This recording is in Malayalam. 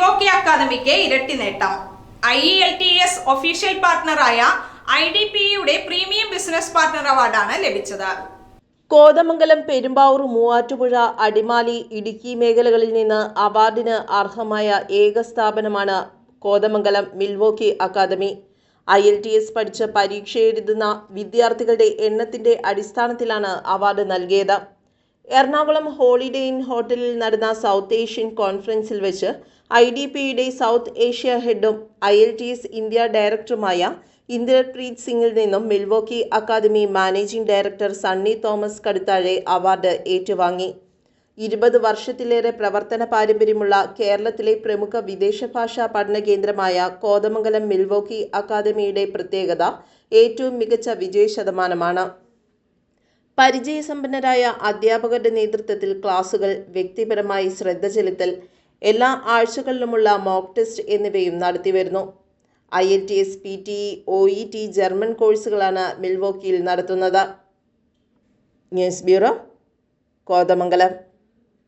മിൽവോക്കി അക്കാദമിക്ക് ഇരട്ടി നേട്ടം. I E L T S official പാർട്ട്ണറായ I D P യുടെ പ്രീമിയം ബിസിനസ് പാർട്ട്ണർ അവാർഡാണ് ലഭിച്ചത്. കോതമംഗലം പെരുമ്പാവൂർ മൂവാറ്റുപുഴ അടിമാലി ഇടുക്കി മേഖലകളിൽ നിന്ന് അവാർഡിന് അർഹമായ ഏക സ്ഥാപനമാണ് Kothamangalam Milwaukee academy. I L T S പഠിച്ച് പരീക്ഷ എഴുതുന്ന വിദ്യാർത്ഥികളുടെ എണ്ണത്തിന്റെ അടിസ്ഥാനത്തിലാണ് അവാർഡ് നൽകിയത്. എറണാകുളം ഹോളിഡേ ഇൻ ഹോട്ടലിൽ നടന്ന സൗത്ത് ഏഷ്യൻ കോൺഫറൻസിൽ വെച്ച് ഐ ഡി പിയുടെ south Asia ഹെഡും I L T S India ഡയറക്ടറുമായ ഇന്ദിരപ്രീത് സിംഗിൽ നിന്നും Milwaukee academy managing director Sunny Thomas Kaduthazhe award ഏറ്റുവാങ്ങി. ഇരുപത് വർഷത്തിലേറെ പ്രവർത്തന പാരമ്പര്യമുള്ള കേരളത്തിലെ പ്രമുഖ വിദേശ ഭാഷാ പഠന കേന്ദ്രമായ കോതമംഗലം മിൽവോക്കി അക്കാദമിയുടെ പ്രത്യേകത ഏറ്റവും മികച്ച വിജയ ശതമാനമാണ് പരിചയസമ്പന്നരായ അധ്യാപകരുടെ നേതൃത്വത്തിൽ ക്ലാസുകൾ വ്യക്തിപരമായി ശ്രദ്ധ ചെലുത്തൽ എല്ലാ ആഴ്ചകളിലുമുള്ള മോക്ക് ടെസ്റ്റ് എന്നിവയും നടത്തിവരുന്നു. I L T S P T O E T German കോഴ്സുകളാണ് മിൽവോക്കിയിൽ നടത്തുന്നത്. News bureau Kothamangalam.